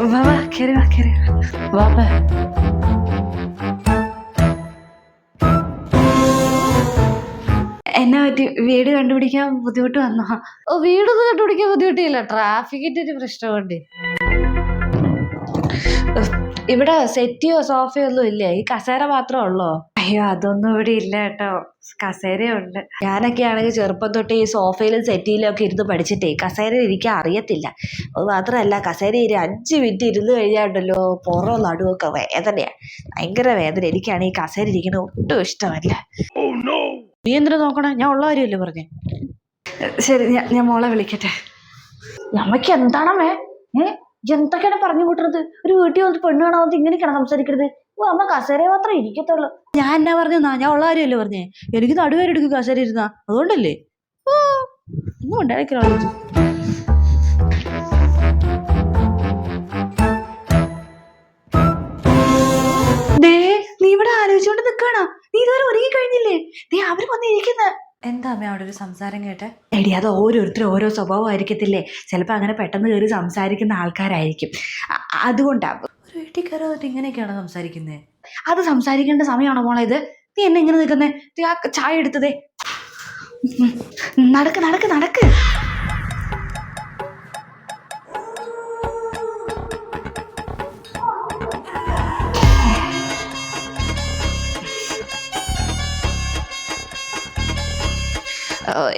വാ വാ കയറി വാ കയറി വാ. വാ എന്നാ പറ്റി? വീട് കണ്ടുപിടിക്കാൻ ബുദ്ധിമുട്ട് വന്നോ? ഓ വീടൊന്നും കണ്ടുപിടിക്കാൻ ബുദ്ധിമുട്ടില്ല. ട്രാഫിക്കിന്റെ ഒരു പ്രശ്നമുണ്ട്. ഇവിടെ സെറ്റിയോ സോഫയോ ഒന്നും ഇല്ലേ. ഈ കസേര മാത്രമേ ഉള്ളോ? അയ്യോ അതൊന്നും ഇവിടെ ഇല്ല കേട്ടോ. കസേരയുണ്ട്. ഞാനൊക്കെ ആണെങ്കിൽ ചെറുപ്പം തൊട്ട് ഈ സോഫയിലും സെറ്റിയിലും ഒക്കെ ഇരുന്ന് പഠിച്ചിട്ടേ കസേര ഇരിക്കാൻ അറിയത്തില്ല. അത് മാത്രമല്ല കസേര ഇരി അഞ്ച് മിനിറ്റ് ഇരുന്ന് കഴിഞ്ഞാണ്ടല്ലോ പുറം നടുവൊക്കെ വേദനയാ. ഭയങ്കര വേദന. എനിക്കാണ് ഈ കസേര ഇരിക്കുന്നത് ഒട്ടും ഇഷ്ടമല്ല. നീ എന്തിനാ നോക്കണേ? ഞാൻ ഉള്ള കാര്യമല്ലേ പറഞ്ഞേ? ശരി ഞാൻ ഞാൻ മോളെ വിളിക്കട്ടെ. നമുക്ക് എന്താണമേ ഏ? എന്തൊക്കെയാണ് പറഞ്ഞു കൂട്ടുന്നത് ഒരു വീട്ടിൽ വന്നിട്ട് പെണ്ണ് കാണാൻ ഇങ്ങനെയൊക്കെയാണ് സംസാരിക്കരുത് ഓ അമ്മ കസേര മാത്രം ഇരിക്കത്തുള്ളൂ. ഞാൻ എന്നാ പറഞ്ഞാ? ഞാൻ ഉള്ള കാര്യമല്ലേ പറഞ്ഞേ? എനിക്ക് നടുവേരെടുക്കും കസേര ഇരുന്നാ. അതുകൊണ്ടല്ലേ? ഓ ഒന്നും ഉണ്ടായിരിക്കണം? ദേ നീ ഇവിടെ ആലോചിച്ചോണ്ട് നിക്കാണോ. നീ ഇതുവരെ ഒരുങ്ങി കഴിഞ്ഞില്ലേ? ദേ അവർ വന്നിരിക്കുന്ന. എന്താ അമ്മ അവിടെ ഒരു സംസാരം കേട്ടെ? എടി അത് ഓരോരുത്തരും ഓരോ സ്വഭാവമായിരിക്കത്തില്ലേ? ചിലപ്പോൾ അങ്ങനെ പെട്ടെന്ന് കയറി സംസാരിക്കുന്ന ആൾക്കാരായിരിക്കും. അ- അതുകൊണ്ടാ. ഒരു വീട്ടിൽ ഇങ്ങനെയൊക്കെയാണോ സംസാരിക്കുന്നത് അത് സംസാരിക്കേണ്ട സമയമാണോ മോളെ ഇത്? നീ എന്നെ ഇങ്ങനെ നിൽക്കുന്നേ? ചായ എടുത്തതേ. നടക്ക് നടക്ക് നടക്ക്.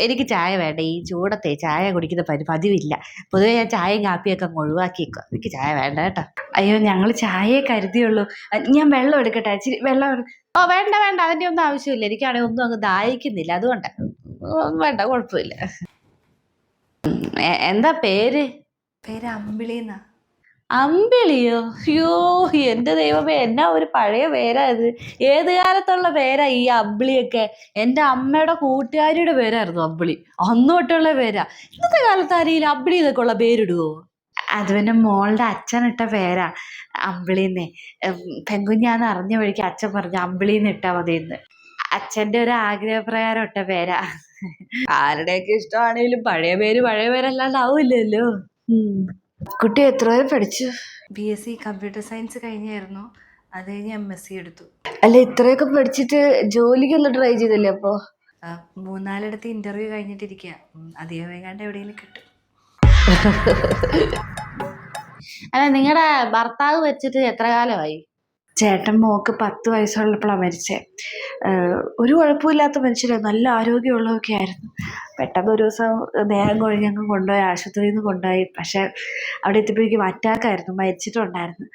എനിക്ക് ചായ വേണ്ട. ഈ ചൂടത്തെ ചായ കുടിക്കുന്ന പരി പതിവില്ല. പൊതുവേ ഞാൻ ചായയും കാപ്പിയൊക്കെ അങ്ങ് എനിക്ക് ചായ വേണ്ട കേട്ടോ. അയ്യോ ഞങ്ങൾ ചായയെ കരുതിയുള്ളൂ. ഞാൻ വെള്ളം എടുക്കട്ടെ. ഇച്ചിരി വെള്ളം ഓ വേണ്ട വേണ്ട. അതിന്റെ ഒന്നും ആവശ്യമില്ല. എനിക്കാണെങ്കിൽ ഒന്നും അങ്ങ് ദാഹിക്കുന്നില്ല. അതുകൊണ്ട് വേണ്ട കുഴപ്പമില്ല. എന്താ പേര്? പേര് അമ്പിളിന്നാ അമ്പിളിയോ? അയ്യോ എന്റെ ദൈവമേ എന്നാ ഒരു പഴയ പേരാ ഇത്. ഏത് കാലത്തുള്ള പേരാ ഈ അമ്പിളിയൊക്കെ? എന്റെ അമ്മയുടെ കൂട്ടുകാരിയുടെ പേരായിരുന്നു അമ്പിളി. അന്ന് തൊട്ടുള്ള പേരാ. ഇന്നത്തെ കാലത്ത് ആരെങ്കിലും അമ്പിളി ഇതൊക്കെ ഉള്ള പേരിടുവോ? അത് പിന്നെ മോളുടെ അച്ഛൻ ഇട്ട പേരാ അമ്പിളിന്നെ. പെങ്കുഞ്ഞാന്ന് അറിഞ്ഞ വഴിക്ക് അച്ഛൻ പറഞ്ഞു അമ്പിളിന്ന് ഇട്ടാ എന്ന് അച്ഛന്റെ ഒരു ആഗ്രഹപ്രകാരം ഇട്ട പേരാ. ആരുടെയൊക്കെ ഇഷ്ടമാണെങ്കിലും പഴയ പേര് പഴയ പേരല്ലാണ്ട് ആവില്ലല്ലോ ഉം. കുട്ടി എത്ര വരെ പഠിച്ചു? B S C computer science കഴിഞ്ഞായിരുന്നു. അത് കഴിഞ്ഞ് എം എസ് സി എടുത്തു. അല്ല ഇത്രയൊക്കെ പഠിച്ചിട്ട് ജോലിക്കൊന്നും ട്രൈ ചെയ്തില്ലേ അപ്പോൾ മൂന്നാലിടത്ത് ഇന്റർവ്യൂ കഴിഞ്ഞിട്ടിരിക്കുക അധികം വേഗാണ്ട് എവിടെയെങ്കിലും കിട്ടും. അല്ല നിങ്ങളുടെ ഭർത്താവ് വെച്ചിട്ട് എത്ര കാലമായി? ചേട്ടൻ മോക്ക് പത്ത് വയസ്സുള്ളപ്പോഴാണ് മരിച്ചേ. ഒരു കുഴപ്പമില്ലാത്ത മനുഷ്യരായിരുന്നു നല്ല ആരോഗ്യമുള്ളതൊക്കെ ആയിരുന്നു. പെട്ടെന്ന് ഒരു ദിവസം ദേഹം അങ്ങ് കൊണ്ടുപോയി ആശുപത്രിയിൽ നിന്ന് കൊണ്ടുപോയി. പക്ഷെ അവിടെ എത്തിയപ്പോഴേക്കും അറ്റാക്കായിരുന്നു. മരിച്ചിട്ടുണ്ടായിരുന്നു.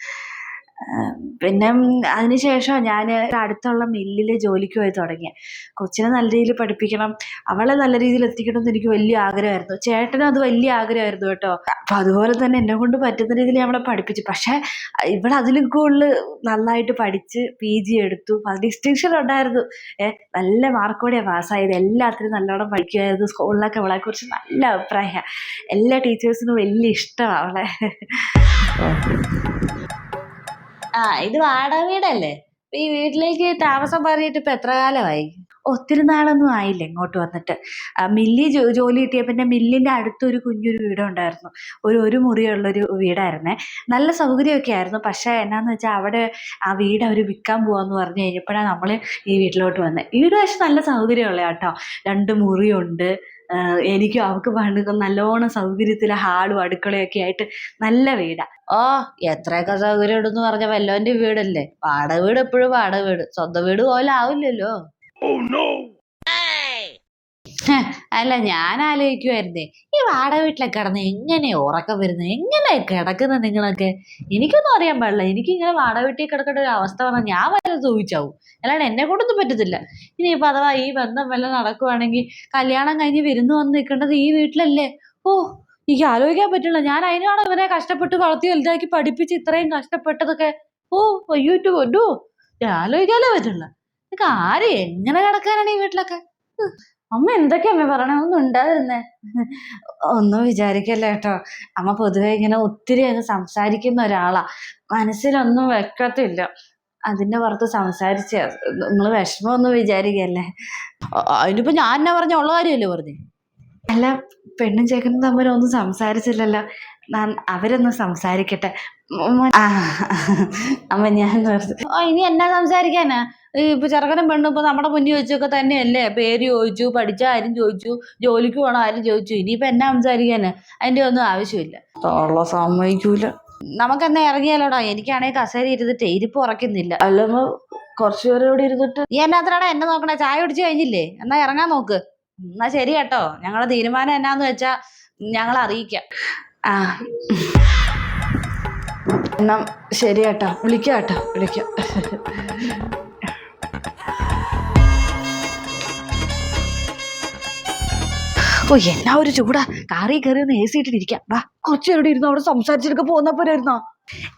പിന്നെ അതിനുശേഷം ഞാൻ അടുത്തുള്ള മില്ലിൽ ജോലിക്ക് പോയി തുടങ്ങി. കൊച്ചിനെ നല്ല രീതിയിൽ പഠിപ്പിക്കണം. അവളെ നല്ല രീതിയിൽ എത്തിക്കണം എന്ന് എനിക്ക് വലിയ ആഗ്രഹമായിരുന്നു. ചേട്ടനും അത് വലിയ ആഗ്രഹമായിരുന്നു കേട്ടോ. അപ്പം അതുപോലെ തന്നെ എന്നെ കൊണ്ട് പറ്റുന്ന രീതിയിൽ അവളെ പഠിപ്പിച്ചു. പക്ഷേ ഇവിടെ അതിലും കൂടുതൽ നന്നായിട്ട് പഠിച്ച് പി ജി എടുത്തു. ഡിസ്റ്റിങ്ഷൻ ഉണ്ടായിരുന്നു. നല്ല മാർക്കോടെയാണ് പാസ്സായത്. എല്ലാത്തിനും നല്ലോണം പഠിക്കുമായിരുന്നു. സ്കൂളിലൊക്കെ അവളെ കുറിച്ച് നല്ല അഭിപ്രായമാണ് എല്ലാ ടീച്ചേഴ്സിനും വലിയ ഇഷ്ടമാണ് അവളെ. ആ ഇത് വാടക വീടല്ലേ? ഈ വീട്ടിലേക്ക് താമസം മാറിയിട്ട് ഇപ്പൊ എത്ര കാലമായി? ഒത്തിരി നാളൊന്നും ആയില്ല ഇങ്ങോട്ട് വന്നിട്ട്. മില്ലി ജോലി കിട്ടിയ പിന്നെ മില്ലിന്റെ അടുത്തൊരു കുഞ്ഞൊരു വീടുണ്ടായിരുന്നു. ഒരു ഒരു മുറിയുള്ളൊരു വീടായിരുന്നേ. നല്ല സൗകര്യമൊക്കെ ആയിരുന്നു. പക്ഷേ എന്നാന്ന് വെച്ചാൽ അവിടെ ആ വീട് അവർ വിൽക്കാൻ പോവാന്ന് പറഞ്ഞു കഴിഞ്ഞപ്പോഴാണ് നമ്മൾ ഈ വീട്ടിലോട്ട് വന്നത് വീട് പക്ഷെ നല്ല സൗകര്യമുള്ള കേട്ടോ രണ്ട് മുറിയുണ്ട്. എനിക്കും അവൾക്ക് പണ്ട് നല്ലോണം സൗകര്യത്തിൽ ഹാളും അടുക്കളയൊക്കെ ആയിട്ട് നല്ല വീടാ. ഓ എത്രയൊക്കെ സൗകര്യം ഉണ്ടെന്ന് പറഞ്ഞ വല്ലോന്റെ വീടല്ലേ? വാടക വീട് എപ്പോഴും വാടക വീട്. സ്വന്തം വീട് പോലെ ആവില്ലല്ലോ ഹെ, അല്ല ഞാൻ ആലോചിക്കുമായിരുന്നേ ഈ വാടക വീട്ടിലൊക്കെ കിടന്ന് എങ്ങനെ ഉറക്കം വരുന്നത്? എങ്ങനെ കിടക്കുന്നത് നിങ്ങളൊക്കെ? എനിക്കൊന്നും അറിയാൻ പാടില്ല. എനിക്ക് ഇങ്ങനെ വാടക വീട്ടിൽ കിടക്കേണ്ട ഒരു അവസ്ഥ വന്നാൽ ഞാൻ വല്ലതും ചോദിച്ചാവും അല്ലാണ്ട് എന്നെ കൊണ്ടൊന്നും പറ്റത്തില്ല. ഇനിയിപ്പോൾ അഥവാ ഈ ബന്ധം വല്ല നടക്കുവാണെങ്കിൽ കല്യാണം കഴിഞ്ഞ് വിരുന്ന് വന്ന് നിൽക്കേണ്ടത് ഈ വീട്ടിലല്ലേ? ഓ എനിക്ക് ആലോചിക്കാൻ പറ്റില്ല. ഞാൻ അതിനാണ് ഇവരെ കഷ്ടപ്പെട്ട് വളർത്തി വലുതാക്കി പഠിപ്പിച്ച് ഇത്രയും കഷ്ടപ്പെട്ടതൊക്കെ? ഓ അയ്യോറ്റു കൊണ്ടു ആലോചിക്കാനേ പറ്റില്ല ഇതൊക്കെ ആര് എങ്ങനെ കിടക്കാനാണ് ഈ വീട്ടിലൊക്കെ. അമ്മ എന്തൊക്കെയാ അമ്മ പറയണേ? ഒന്നും ഉണ്ടായിരുന്നേ. ഒന്നും വിചാരിക്കല്ല കേട്ടോ. അമ്മ പൊതുവെ ഇങ്ങനെ ഒത്തിരി അങ്ങ് സംസാരിക്കുന്ന ഒരാളാ. മനസ്സിലൊന്നും വെക്കത്തില്ല. അതിന്റെ പുറത്ത് സംസാരിച്ച നിങ്ങൾ വിഷമമൊന്നും വിചാരിക്കല്ലേ? അതിനിപ്പോ ഞാൻ എന്നാ പറഞ്ഞ? ഉള്ള കാര്യമല്ലേ പറഞ്ഞേ? അല്ല പെണ്ണും ചേക്കനും തമ്മിൽ ഒന്നും സംസാരിച്ചില്ലല്ലോ. ഞാൻ- അവരൊന്ന് സംസാരിക്കട്ടെ. അമ്മ ഞാൻ ഓ ഇനി എന്നാ സംസാരിക്കാനാ? ഈ ഇപ്പൊ ചെറുക്കനും പെണ്ണും ഇപ്പൊ നമ്മുടെ മുന്നിൽ വെച്ചൊക്കെ തന്നെയല്ലേ? പേര് ചോദിച്ചു? പഠിച്ച ആരും ചോദിച്ചു? ജോലിക്ക് പോണ ആരും ചോദിച്ചു? ഇനിയിപ്പൊ എന്നാ സംസാരിക്കാന്? അതിന്റെ ഒന്നും ആവശ്യമില്ല. സമ്മതിക്കൂല. നമുക്ക് എന്നാ ഇറങ്ങിയാലോടാ? എനിക്കാണെങ്കിൽ കസേര ഇരുന്നിട്ട് ഇരിപ്പ് ഉറക്കുന്നില്ല. അല്ലമ്മ കുറച്ചു പേരെ ഇവിടെ ഇരുന്നിട്ട്. നീ എന്നാത്തിനാടാ എന്നെ നോക്കണേ? ചായ കുടിച്ചു കഴിഞ്ഞില്ലേ? എന്നാ ഇറങ്ങാൻ നോക്ക്. എന്നാ ശരി കേട്ടോ. ഞങ്ങളുടെ തീരുമാനം എന്നാന്ന് വെച്ചാ ഞങ്ങൾ അറിയിക്കാം. ആ. എന്നാ ശരി കേട്ടോ. വിളിക്കാം കേട്ടോ. വിളിക്കാം. ഓ ഒരു ചൂടാ. കാറിൽ കയറി ഒന്ന് എ സി ഇട്ടിരിക്കാം വാ. കുറച്ചു നേരം ഇരുന്നു? അവിടെ സംസാരിച്ചെടുക്ക പോന്നപ്പോരായിരുന്നോ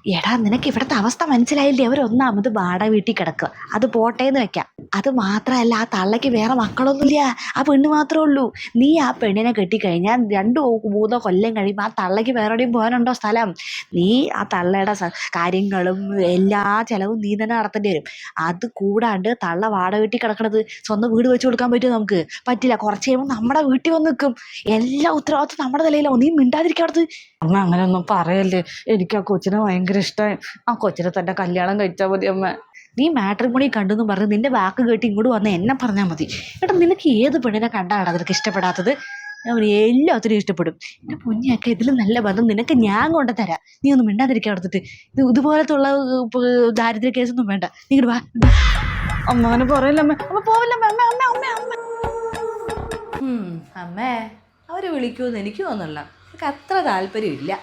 എടാ നിനക്ക് ഇവിടുത്തെ അവസ്ഥ മനസ്സിലായില്ലേ? അവരൊന്നാമത് വാടക വീട്ടിൽ കിടക്കുക. അത് പോട്ടേന്ന് വെക്കാം. അത് മാത്രമല്ല ആ തള്ളയ്ക്ക് വേറെ മക്കളൊന്നുമില്ല. ആ പെണ്ണ് മാത്രമേ ഉള്ളൂ. നീ ആ പെണ്ണിനെ കെട്ടിക്കഴിഞ്ഞാൽ രണ്ടോ മൂന്നോ കൊല്ലം കഴിയുമ്പോൾ ആ തള്ളയ്ക്ക് വേറെ എവിടെയും പോകാനുണ്ടോ സ്ഥലം? നീ ആ തള്ളയുടെ കാര്യങ്ങളും എല്ലാ ചിലവും നീ തന്നെ നടത്തേണ്ടി വരും. അത് കൂടാണ്ട് തള്ള വാട വീട്ടിൽ കിടക്കണത് സ്വന്തം വീട് വെച്ച് കൊടുക്കാൻ പറ്റുമോ നമുക്ക്? പറ്റില്ല. കുറച്ച് കഴിയുമ്പോൾ നമ്മുടെ വീട്ടിൽ വന്ന് നിൽക്കും. എല്ലാ ഉത്തരവാദിത്വം നമ്മുടെ തലയിലോ നീ മിണ്ടാതിരിക്കുക അടുത്ത് അമ്മ അങ്ങനെയൊന്നും പറയല്ലേ. എനിക്ക് ആ കൊച്ചിനെ ഭയങ്കര ഇഷ്ടമായി ആ കൊച്ചിനെ തന്നെ കല്യാണം കഴിച്ചാൽ മതി അമ്മ. നീ മാട്രിമോണി കണ്ടെന്ന് പറഞ്ഞ് നിന്റെ വാക്ക് കേട്ട് ഇങ്ങോട്ട് വന്ന് എന്നെ പറഞ്ഞാൽ മതി. എടാ നിനക്ക് ഏത് പെണ്ണിനെ കണ്ടാണ് അതിനൊക്കെ ഇഷ്ടപ്പെടാത്തത്? പറഞ്ഞു, എല്ലാത്തിനും ഇഷ്ടപ്പെടും. എന്റെ പൊന്നിയൊക്കെ ഇതിൽ നല്ല ബന്ധം നിനക്ക് ഞാൻ കൊണ്ട് തരാം നീ ഒന്ന് മിണ്ടാതിരിക്കാൻ എടുത്തിട്ട് ഇത് ഇതുപോലത്തുള്ള ദാരിദ്ര്യ കേസൊന്നും വേണ്ട. നീ വാ. അമ്മ അങ്ങനെ പറയല്ല അമ്മ. അമ്മ അമ്മ. അമ്മ അവർ വിളിക്കൂന്ന് എനിക്ക് തോന്നുന്നില്ല. എനിക്ക് അത്ര താല്പര്യമില്ല.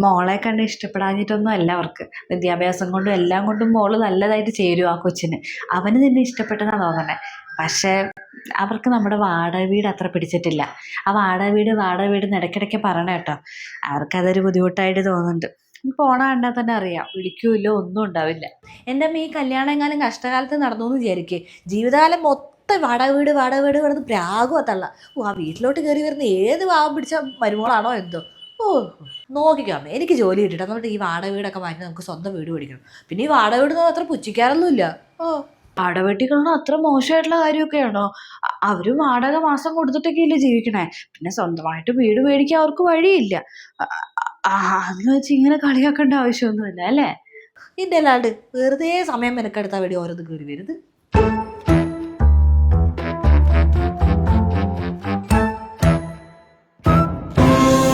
മോളെ കണ്ട് ഇഷ്ടപ്പെടാഞ്ഞിട്ടൊന്നും അല്ല അവർക്ക്. വിദ്യാഭ്യാസം കൊണ്ടും എല്ലാം കൊണ്ടും മോൾ നല്ലതായിട്ട് ചേരും ആ കൊച്ചിന്. അവന് നിന്നെ ഇഷ്ടപ്പെട്ടെന്നാ തോന്നണേ. പക്ഷേ അവർക്ക് നമ്മുടെ വാടക വീട് അത്ര പിടിച്ചിട്ടില്ല. ആ വാടക വീട് വാടക വീട് ഇടയ്ക്കിടയ്ക്ക് പറയണ കേട്ടോ. അവർക്കതൊരു ബുദ്ധിമുട്ടായിട്ട് തോന്നുന്നുണ്ട്. പോണ തന്നെ അറിയാം. വിളിക്കൂല്ലോ ഒന്നും ഉണ്ടാവില്ല. എന്റെ അമ്മ ഈ കല്യാണം എങ്ങാനും കഷ്ടകാലത്ത് നടന്നു എന്ന് വിചാരിക്കേ. ജീവിതകാലം മൊത്തം വാടക വീട് വാടക വീട് കിടന്ന് പ്രാഗുവാ തള്ള. ഓ ആ വീട്ടിലോട്ട് കയറി വരുന്ന ഏത് വാവം പിടിച്ച മരുമോളാണോ എന്തോ. ഓ നോക്കിക്കോ എനിക്ക് ജോലി കിട്ടിയിട്ട് എന്നിട്ട് ഈ വാടക വീടൊക്കെ മാറ്റി നമുക്ക് സ്വന്തം വീട് പഠിക്കണം പിന്നെ ഈ വാടക വീട് അത്ര പുച്ഛിക്കാറൊന്നുമില്ല. ഓ. വാടക അത്ര മോശമായിട്ടുള്ള കാര്യമൊക്കെയാണോ? അ- അവരും വാടക മാസം കൊടുത്തിട്ടൊക്കെ ഇല്ല ജീവിക്കണേ. പിന്നെ സ്വന്തമായിട്ട് വീട് മേടിക്കാൻ അവർക്ക് വഴിയില്ല. അന്ന് വെച്ച് ഇങ്ങനെ കളിയാക്കേണ്ട ആവശ്യമൊന്നുമില്ല അല്ലേ? ഇതിന്റെ അല്ലാണ്ട് വെറുതെ സമയം മെനക്കെടുത്താൽ വേണ്ടി ഓരോന്ന് കയറി വരുത്